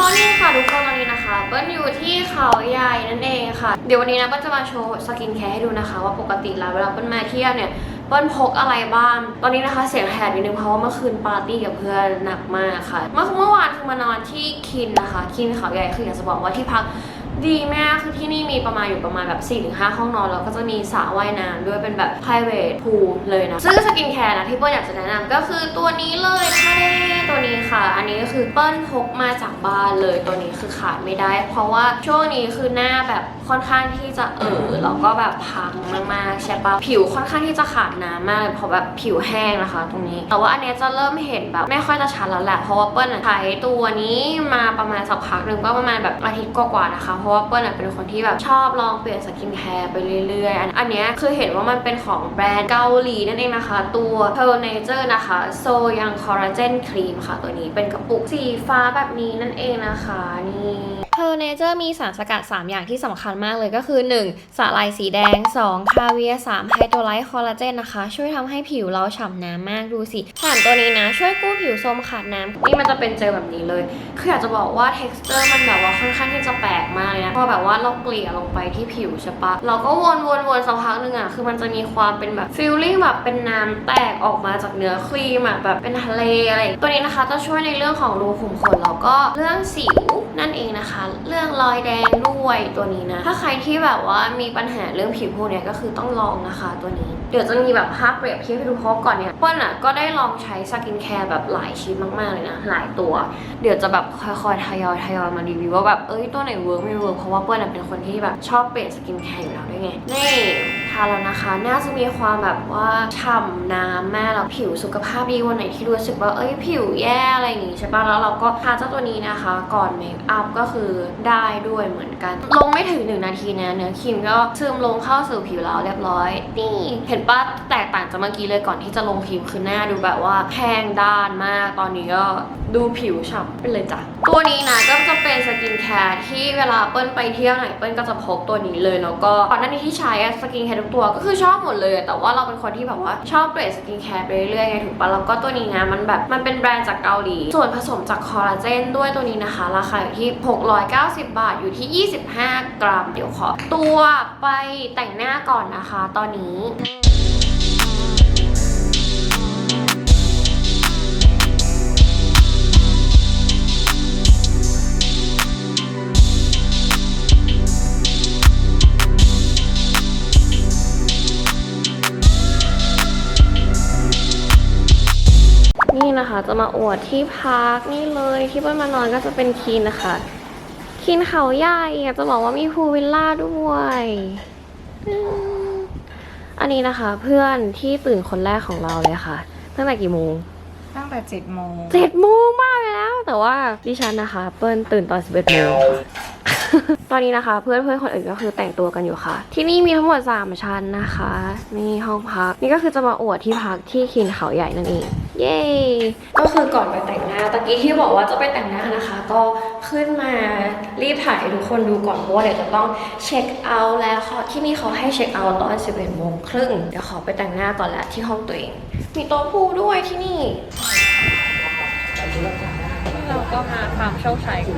มอร์นิ่งค่ะทุกคนตอนนี้นะคะเปิ้ลอยู่ที่เขาใหญ่นั่นเองค่ะ เดี๋ยววันนี้นะเบิ้ลจะมาโชว์สกินแคร์ให้ดูนะคะ ว่าปกติแล้วเวลาเปิ้ลมาเที่ยวเนี่ยเปิ้ลพกอะไรบ้าง ตอนนี้นะคะเสียงแหบนิดนึงเพราะว่าเมื่อคืนปาร์ตี้กับเพื่อนหนักมากค่ะ เมื่อเมื่อวานคือมานอนที่คินนะคะ คินเขาใหญ่คืออยากจะบอกว่าที่พัก ดีมากคือที่นี่มีประมาณอยู่ประมาณแบบ4-5ห้าห้องนอนแล้วก็จะมีสระว่ายน้ำด้วยเป็นแบบ private pool เลยนะ ซึ่งสกินแคร์นะที่เปิ้ลอยากจะแนะนำก็คือตัวนี้เลยค่ะตัวนี้ค่ะ อันนี้ก็คือเปิ้ลพกมาจากบ้านเลยตัวนี้คือขาดไม่ได้ เพราะว่าช่วงนี้คือหน้าแบบค่อนข้างที่จะเออแล้วก็แบบพังมากๆใช่ปะผิวค่อนข้างที่จะขาดน้ำมากเลยเพราะแบบผิวแห้งนะคะ ตรงนี้ แต่ว่าอันเนี้ยจะเริ่มเห็นแบบไม่ค่อยจะชัดแล้วแหละเพราะว่าเปิ้ลใช้ตัวนี้มาประมาณสักพักหนึ่งก็ประมาณแบบอาทิตย์กว่าๆนะคะเพราะว่าเปิ้ลอะเป็นคนที่แบบชอบลองเปลี่ยนสกินแคร์ไปเรื่อยๆ อันนี้คือเห็นว่ามันเป็นของแบรนด์เกาหลีนั่นเองนะคะ ตัว p e r n a t u r e นะคะโซยังคอลลาเจนครีมค่ะตัวนี้เป็นกระปุกสีฟ้าแบบนี้นั่นเองนะคะนี่ เพอร์เนเจอร์มีสารสกัด 3 อย่างที่สำคัญมากเลยก็คือ 1. สาลายสีแดง 2. คาเวียร์3ไฮโดรไลท์คอลลาเจนนะคะ ช่วยทำให้ผิวเราฉ่ำน้ำมากดูสิสารตัวนี้นะ ช่วยกู้ผิวโทรมขาดน้ำนี่มันจะเป็นเจลแบบนี้เลย คืออยากจะบอกว่า t e x t อร์มันแบบว่าค่อนข้างที่จะแปลกมากเลยนะพอแบบว่าเราเกลี่ยลงไปที่ผิวใช่ปะเราก็วนวนวนสักพักหนึ่งอะคือมันจะมีความเป็นแบบฟิลลิ่งแบบเป็นน้ำแตกออกมาจากเนื้อครีมอะแบบเป็นทะเลอะไรตัวนี้นะคะจะช่วยในเรื่องของรูขุมขนแล้วก็เรื่องสิว นั่นเองนะคะ เรื่องรอยแดงด้วยตัวนี้นะ ถ้าใครที่แบบว่ามีปัญหาเรื่องผิวพวกเนี้ยก็คือต้องลองนะคะตัวนี้ เดี๋ยวจะมีแบบภาพเปรียบเทียบให้ดูเพราะก่อนเนี่ยเปิ้ลอะก็ได้ลองใช้สกินแคร์แบบหลายชิ้นมากๆเลยนะ หลายตัว เดี๋ยวจะแบบค่อยๆทยอยทยอยมารีวิวว่าแบบเอ้ยตัวไหนเวิร์กไม่เวิร์กเพราะว่าเปิ้ลอะเป็นคนที่แบบชอบเปลี่ยนสกินแคร์อยู่แล้วด้วยไงนี่าแล้วนะคะ น่าจะมีความแบบว่าฉ่ำน้ำมากแล้วผิวสุขภาพดีวันไหนที่รู้สึกว่าเอ้ยผิวแย่อะไรอย่างงี้ใช่ปะแล้วเราก็ทาเจ้าตัวนี้นะคะ ก่อนเมคอัพก็คือได้ด้วยเหมือนกัน ลงไม่ถึงหนึ่งนาทีนะเนื้อครีมก็ซึมลงเข้าสู่ผิวเราเรียบร้อยนี่เห็นปะแตกต่างจากเมื่อกี้เลยก่อนที่จะลงครีมคือหน้าดูแบบว่าแห้งด้านมากตอนนี้ก็ดูผิวฉ่ำไปเลยจ้ะตัวนี้นะก็จะเป็นสกินแคร์ที่เวลาเปิ้ลไปเที่ยวไหนเปิ้ลก็จะพกตัวนี้เลยแล้วก็ก่อนหน้านี้ที่ใช้อสกินแคร์ทุกตัวก็คือชอบหมดเลยแต่ว่าเราเป็นคนที่แบบว่าชอบเปรดสกินแคร์ไปเรื่อยๆไงถูกปะแล้วก็ตัวนี้นะมันแบบมันเป็นแบรนด์จากเกาหลี ส่วนผสมจากคอลลาเจนด้วยตัวนี้นะคะ ราคาอยู่ที่ 690 บาทอยู่ที่ 25 กรัม เดี๋ยวขอตัวไปแต่งหน้าก่อนนะคะ ตอนนี้ นี่นะคะ จะมาอวดที่พักนี่เลยที่เปิ้ลมานอนก็จะเป็นคีนนะคะ คีนเขาใหญ่อยากจะบอกว่ามีพูลวิลล่าด้วยอืมอันนี้นะคะ เพื่อนที่ตื่นคนแรกของเราเลยค่ะ ตั้งแต่กี่โมงตั้งแต่เจ็ดโมงเจ็ดโมงมากแล้ว แต่ว่าดิฉันนะคะ เปิ้ลตื่นตอนสิบเอ็ดโมงค่ะตอนนี้นะคะ เพื่อนเพื่อนๆคนอื่นก็คือแต่งตัวกันอยู่ค่ะ ที่นี่มีทั้งหมด 3 ชั้นนะคะ นี่ห้องพัก นี่ก็คือจะมาอวดที่พักที่คินเขาใหญ่นั่นเอง เย้ก็คือก่อนไปแต่งหน้าตะกี้ที่บอกว่าจะไปแต่งหน้านะคะ ก็ขึ้นมารีบถ่ายทุกคนดูก่อนเพราะว่าเดี๋ยวจะต้องเช็คเอาท์แล้วเขาที่นี่เขาให้เช็คเอาท์ตอน 11โมงครึ่งเดี๋ยวขอไปแต่งหน้าก่อนละที่ห้องตัวเอง มีโต๊ะพูลด้วยที่นี่เราก็มาฟาร์มโชคชัยกัน